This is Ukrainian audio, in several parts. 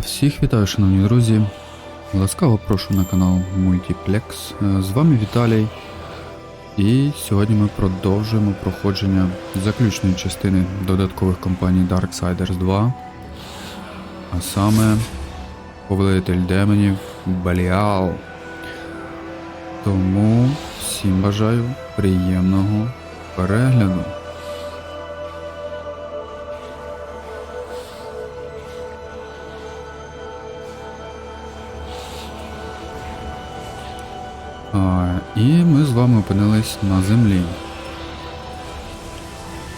Всіх вітаю, шановні друзі. Ласкаво прошу на канал Multiplex. Е, З вами Віталій. І сьогодні ми продовжуємо проходження заключної частини додаткових компаній Darksiders 2. А саме Повелитель демонів Баліал. Тому всім бажаю приємного перегляду. А, і ми з вами опинились на землі.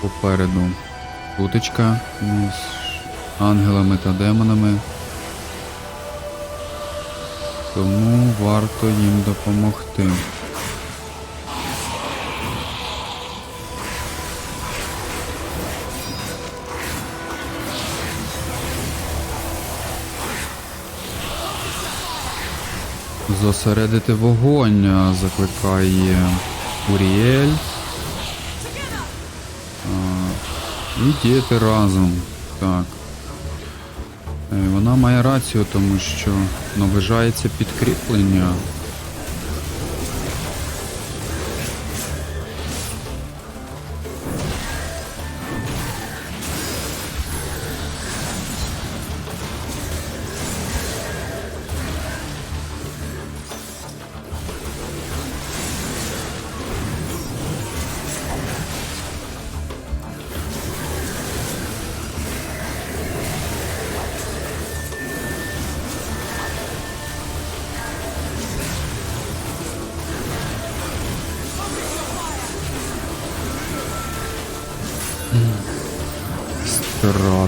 Попереду куточка з ангелами та демонами. Тому варто їм допомогти. Зосередити вогонь закликає Уріель. І діяти разом. Так. Е, Вона має рацію, тому що наближається підкріплення.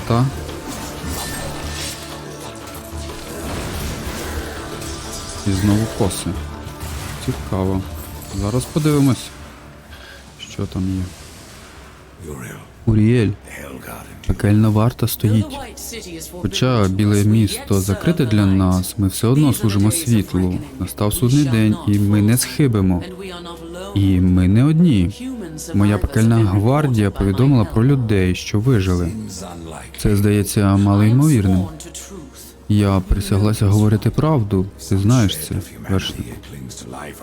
Страта. І знову коси. Цікаво. Зараз подивимось, що там є. Уріель, пекельна варта стоїть. Хоча біле місто закрите для нас, ми все одно служимо світлу. Настав судний день, і ми не схибимо. І ми не одні. Моя пекельна гвардія повідомила про людей, що вижили. Це здається малоймовірним. Я присяглася говорити правду. Ти знаєш це, вершник.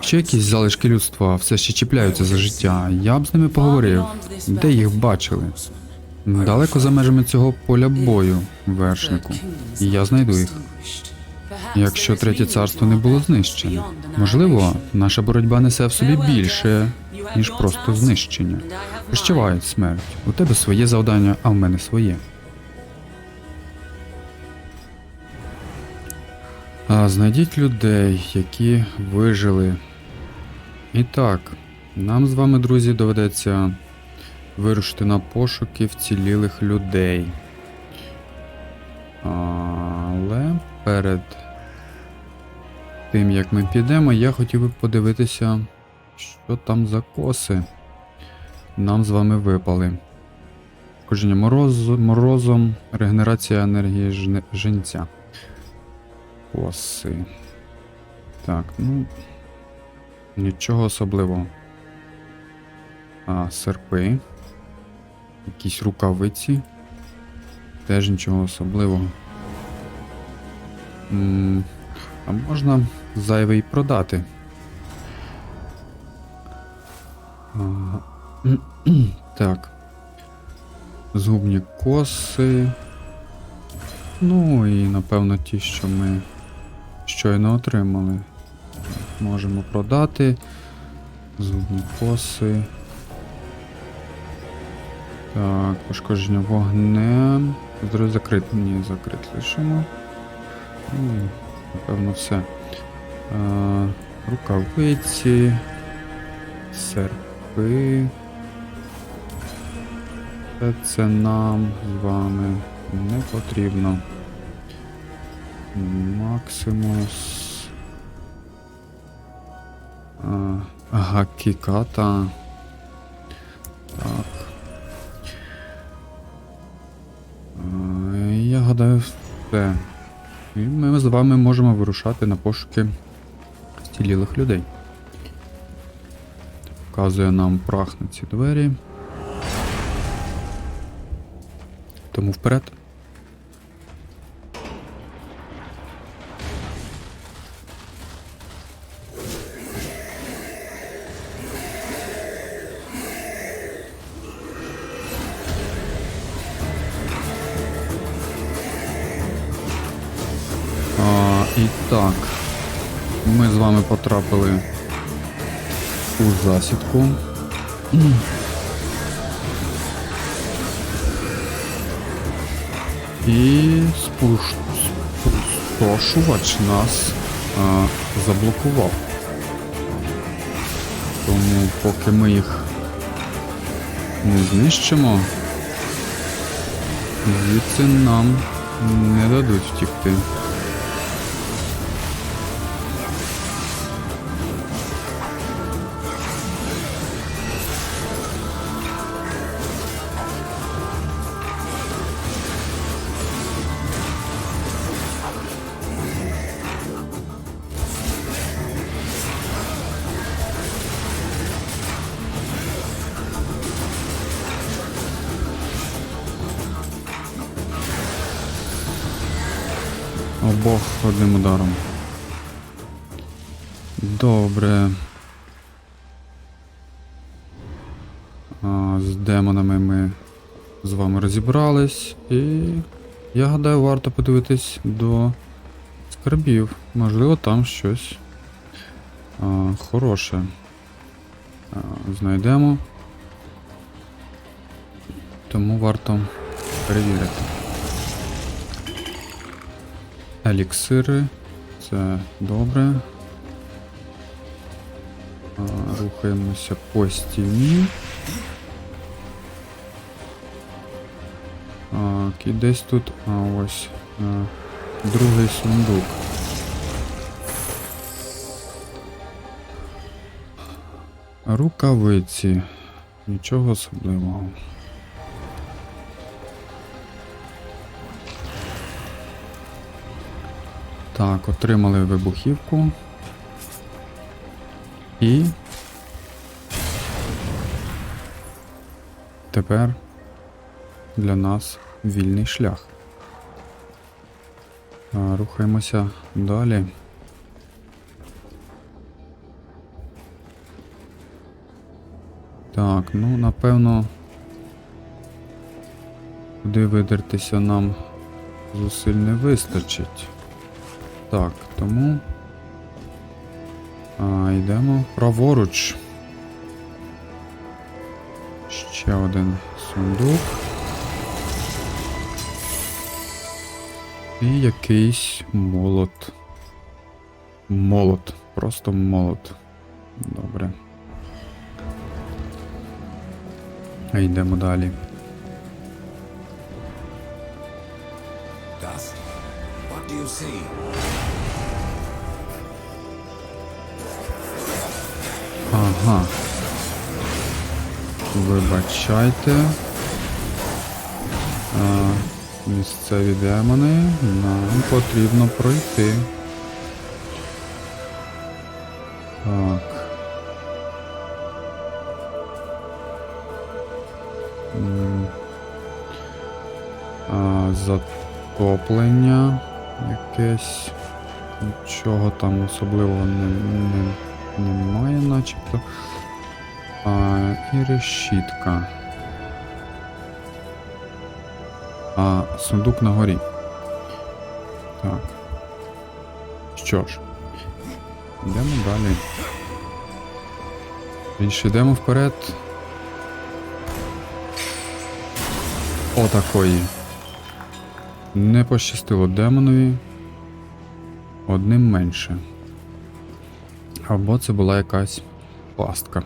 Ще якісь залишки людства все ще чіпляються за життя. Я б з ними поговорив. Де їх бачили? Далеко за межами цього поля бою, вершнику. І я знайду їх. Якщо третє царство не було знищене, можливо, наша боротьба несе в собі більше, ніж просто знищення. Прощавай, смерть. У тебе своє завдання, а в мене своє. А знайдіть людей, які вижили. І так, нам з вами, друзі, доведеться вирушити на пошуки вцілілих людей. Але перед тим як ми підемо, я хотів би подивитися, що там за коси нам з вами випали. Шкодження мороз, морозом, регенерація енергії женця. Коси. Так, ну. Нічого особливого. А, серпи. Якісь рукавиці. Теж нічого особливого. М, А можна зайвий продати. Так. Згубні коси. Ну і напевно ті, що ми щойно отримали. Можемо продати. Зубні коси. Так, пошкодження вогнем. Здоров'я закрит. Ні, закрит лишимо. Ну, напевно, все. А, рукавиці. Серпи. Все це нам з вами не потрібно. Максимус. А, Гакіката. Так. А, Я гадаю, все. І ми з вами можемо вирушати на пошуки вцілілих людей показує нам прах на ці двері. Тому вперед. І так, ми з вами потрапили у засідку. І спустошувач нас а, заблокував. Тому поки ми їх не знищимо, звідси нам не дадуть втікти. Одним ударом. Добре. А, з демонами ми з вами розібрались. І я гадаю, варто подивитись до скарбів. Можливо, там щось а, хороше. А, знайдемо. Тому варто перевірити. Еліксири. Це добре. Рухаємося по стіні. Так, і десь тут. А ось. а, Другий сундук. Рукавиці. Нічого особливого. Так, отримали вибухівку. І. Тепер для нас вільний шлях. Рухаємося далі. Так, ну напевно. Куди видертися нам зусиль не вистачить. Так, тому. А, йдемо праворуч. Ще один сундук. І якийсь молот. Молот. Просто молот. Добре. А йдемо далі. Dust. What do you see? Ага. Вибачайте. А, місцеві демони. Нам потрібно пройти. Так. А, затоплення якесь. Нічого там особливого не, не, немає, начебто. А, і решітка. А, сундук на горі. Так. Що ж. Йдемо далі. Більше йдемо вперед. Отакої. Не пощастило демонові. Одним менше. Або це була якась пастка.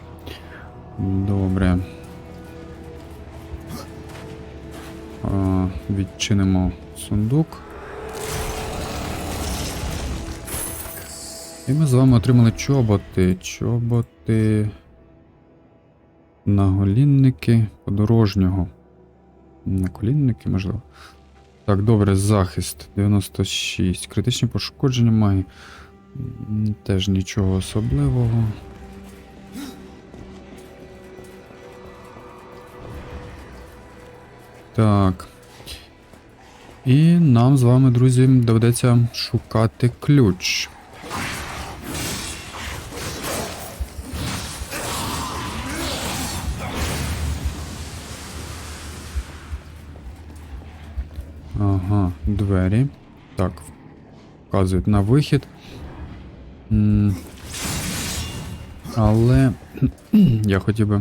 Добре. Відчинимо сундук. І ми з вами отримали чоботи. Чоботи. Наголінники подорожнього. Наколінники, можливо. Так, добре, захист 96. Критичні пошкодження має. Теж нічого особливого. Так. І нам з вами, друзі, доведеться шукати ключ. Ага, двері. Так. вказують на вихід. Але я хотів би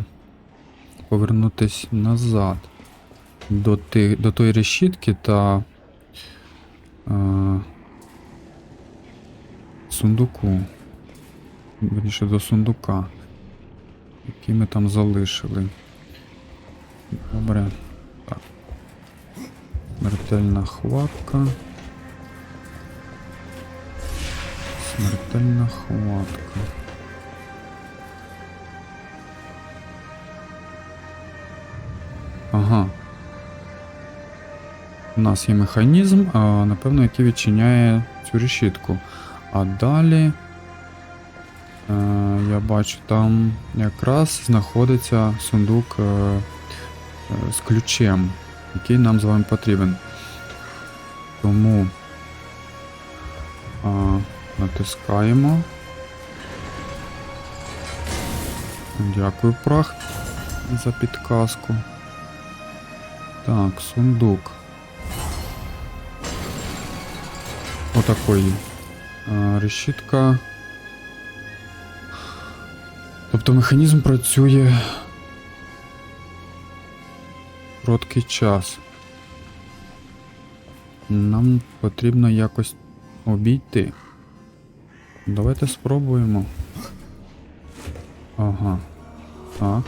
повернутись назад до, ти, до тої решітки та е, сундуку. Вірніше до сундука, який ми там залишили. Добре. Так. Смертельна хватка. Смертельна хватка. Ага. У нас є механізм, напевно, який відчиняє цю решітку. А далі. е, Я бачу, там якраз знаходиться сундук е, е, з ключем, який нам з вами потрібен. Тому натискаємо. Дякую, прах, за підказку. Так, сундук. Отакої. Решітка. Тобто механізм працює короткий час. Нам потрібно якось обійти. Давайте спробуємо. Ага. Так.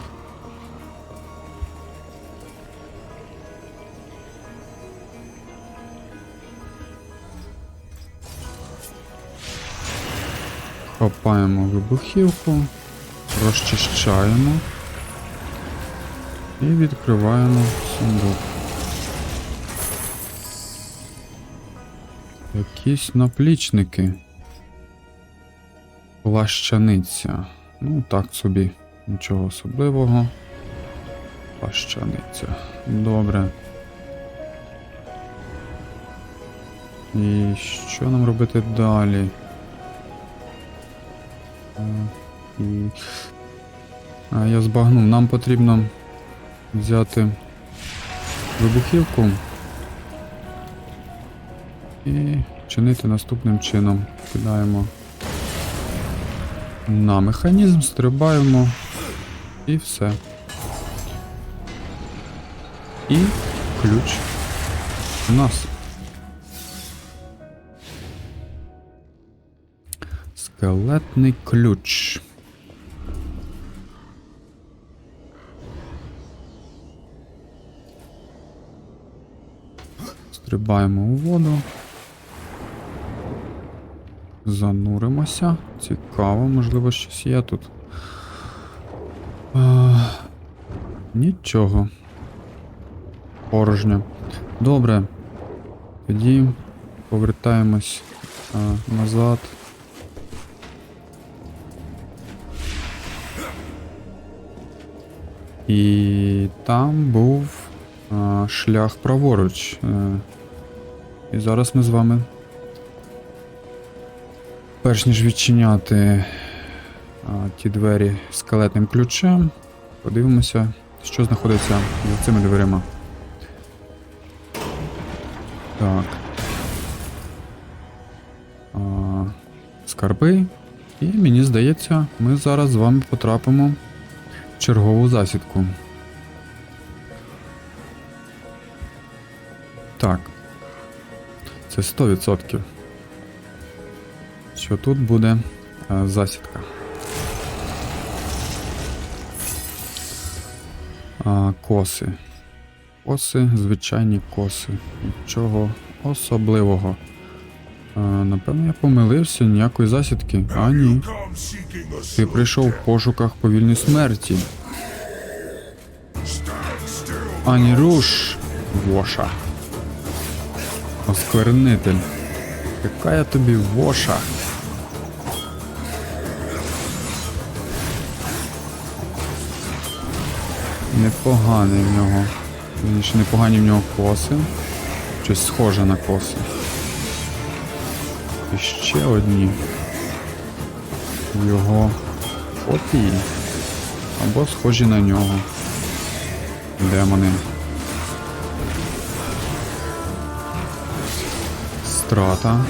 Хапаємо вибухівку, розчищаємо і відкриваємо сундук. Якісь наплічники. Плащаниця. Ну, так собі. Нічого особливого. Плащаниця. Добре. І що нам робити далі? А, я збагнув, нам потрібно взяти вибухівку і чинити наступним чином. Кидаємо на механізм, стрибаємо і все. І ключ у нас. Скелетний ключ. Стрибаємо у воду. Зануримося. Цікаво, можливо, щось є тут. А, нічого. Порожньо. Добре. Тоді повертаємось а, назад. І там був а, шлях праворуч. Е, і зараз ми з вами Перш ніж відчиняти а, ті двері скелетним ключем, подивимося, що знаходиться за цими дверима. Так. А, скарби. І мені здається, ми зараз з вами потрапимо в чергову засідку. Так. Це 100% що тут буде е, засідка. Коси. Коси, звичайні коси. Нічого особливого. А, напевно, я помилився, ніякої засідки. А ні. Ти прийшов в пошуках повільної смерті. Ані руш, Воша. Осквернитель. Яка я тобі воша? Непоганий в нього. Вірніше, непогані в нього коси. Щось схоже на коси. І ще одні. Його копії. Або схожі на нього. Демони. Страта.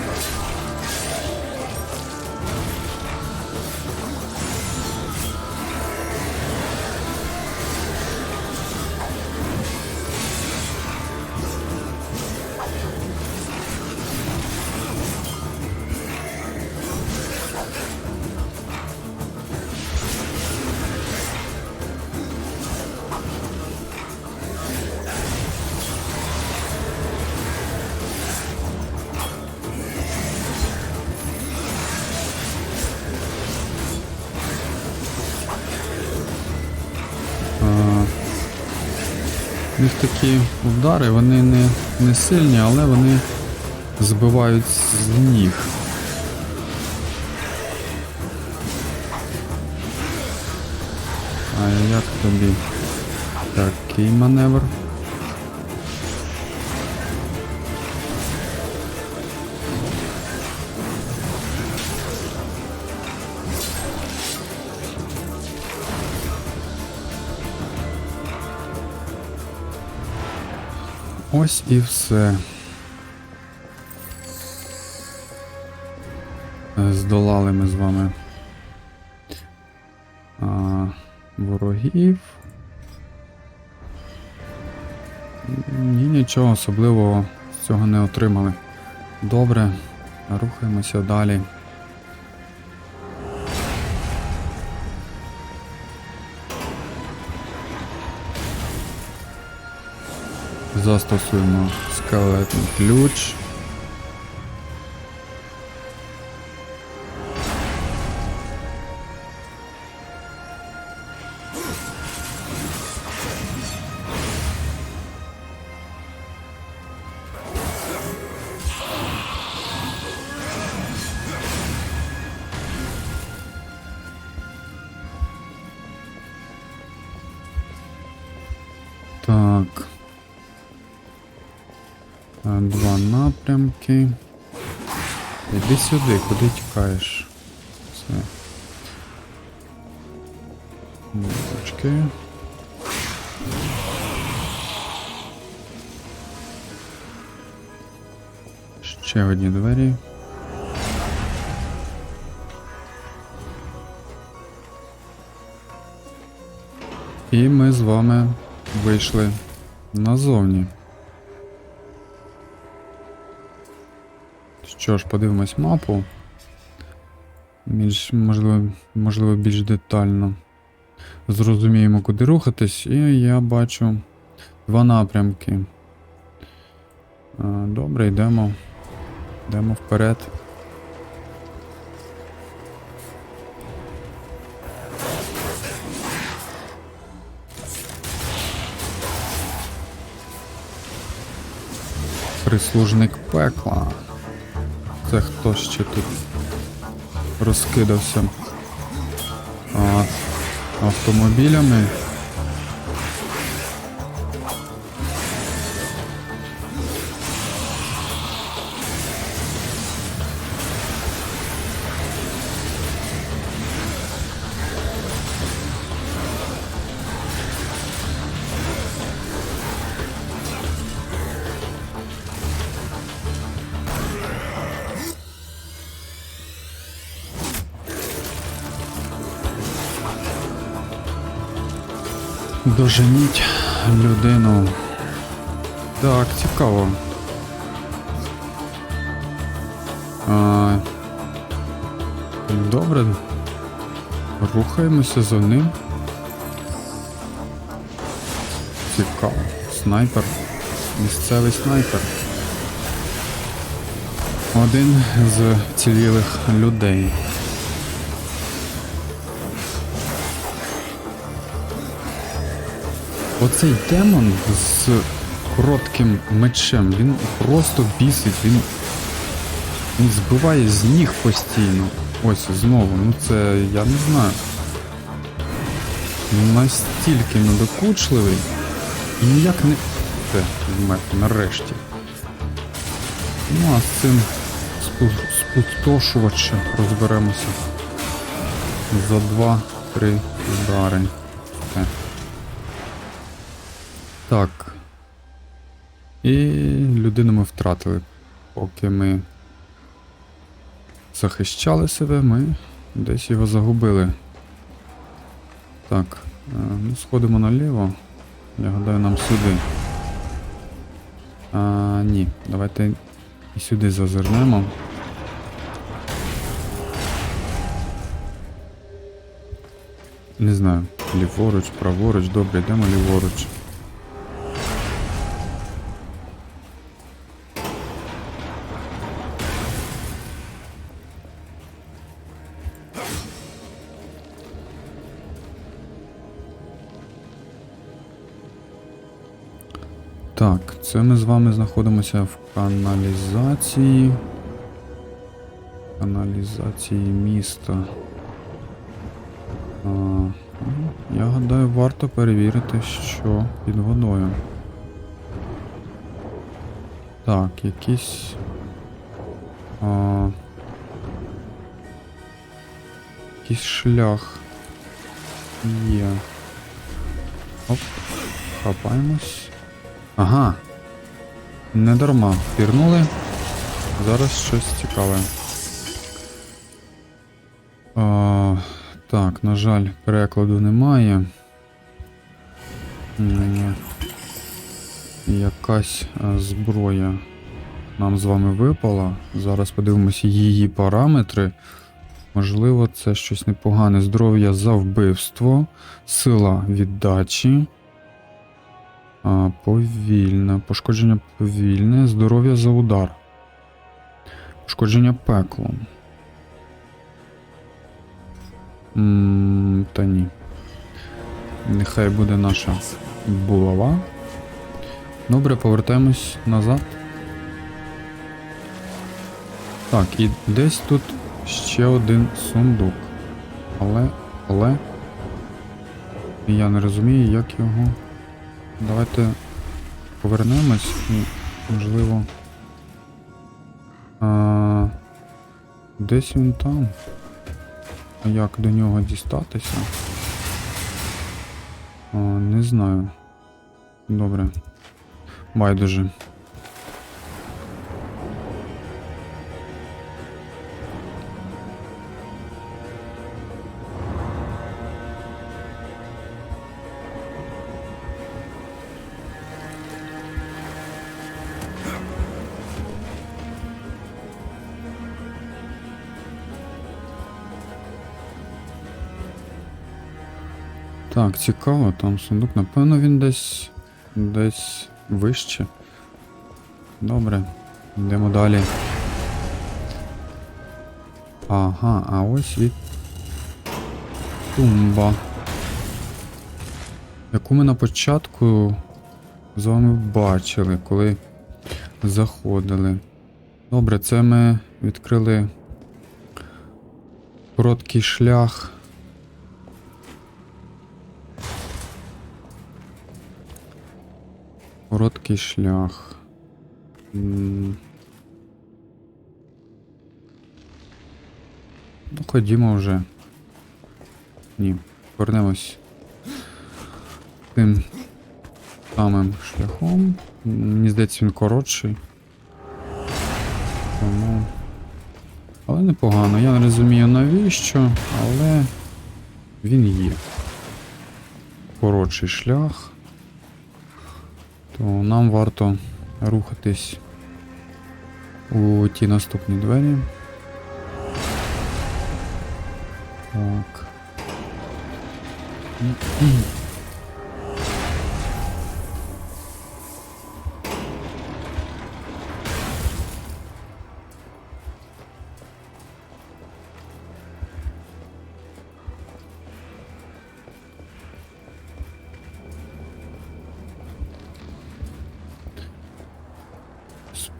Них такі удари, вони не, не сильні, але вони збивають з ніг. А як тобі такий маневр? Ось і все. Здолали ми з вами а, ворогів. Ні, нічого особливого з цього не отримали. Добре, рухаємося далі. Застосуємо скелетний ключ. Так. А, Два напрямки. Іди сюди, куди тікаєш? Все. Бочки. Ще одні двері. І ми з вами вийшли назовні. Що ж, подивимось мапу. Більш, можливо, можливо, більш детально. Зрозуміємо, куди рухатись, і я бачу два напрямки. Добре, йдемо. Йдемо вперед. Прислужник пекла. Це хто ще тут розкидався а, автомобілями. Доженіть людину. Так, цікаво. А, добре. Рухаємося за ним. Цікаво. Снайпер. Місцевий снайпер. Один з цілілих людей. Оцей демон з коротким мечем, він просто бісить, він, він збиває з ніг постійно. Ось знову, ну це я не знаю. Настільки недокучливий і ніяк не. Вмер нарешті. Ну а з цим спустошувачем розберемося. За два-три удари. Все. Так. І людину ми втратили. Поки ми захищали себе, ми десь його загубили. Так, е, ну сходимо наліво. Я гадаю, нам сюди. А, ні, давайте і сюди зазирнемо. Не знаю, ліворуч, праворуч, добре, йдемо ліворуч. Це ми з вами знаходимося в каналізації. Каналізації міста. А, ну, я гадаю, варто перевірити, що під водою. Так, якийсь. А, якийсь шлях є. Оп, хапаємось. Ага. Не дарма. Пірнули. Зараз щось цікаве. А, так, на жаль, перекладу немає. Якась зброя нам з вами випала. Зараз подивимося її параметри. Можливо, це щось непогане. Здоров'я за вбивство, сила віддачі. А, повільне. Пошкодження повільне. Здоров'я за удар. Пошкодження пеклом. М, Та ні. Нехай буде наша булава. Добре, повертаємось назад. Так, і десь тут ще один сундук. Але, але. Я не розумію, як його. Давайте повернемось і, можливо. А, десь він там. Як до нього дістатися? А, не знаю. Добре. Байдуже. Так, цікаво, там сундук. Напевно, він десь. десь вище. Добре. Йдемо далі. Ага, а ось і тумба. Яку ми на початку з вами бачили, коли заходили. Добре, це ми відкрили короткий шлях. Короткий шлях. Ну, ходімо вже. Ні, повернемось тим самим шляхом. Мені здається, він коротший. Тому. Але непогано. Я не розумію навіщо, але він є. Коротший шлях. То нам варто рухатись у ті наступні двері. Так.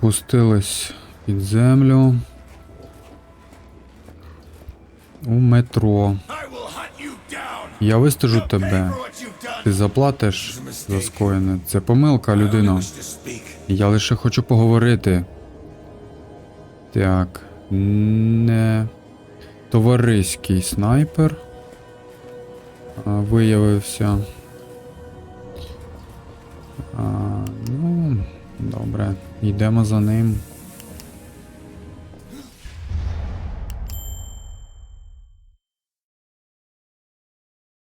Спустились під землю. У метро. Я вистежу тебе. Ти заплатиш за скоєне. Це помилка, speak. Я лише хочу поговорити. Так. Не. Товариський снайпер. Виявився. Йдемо за ним.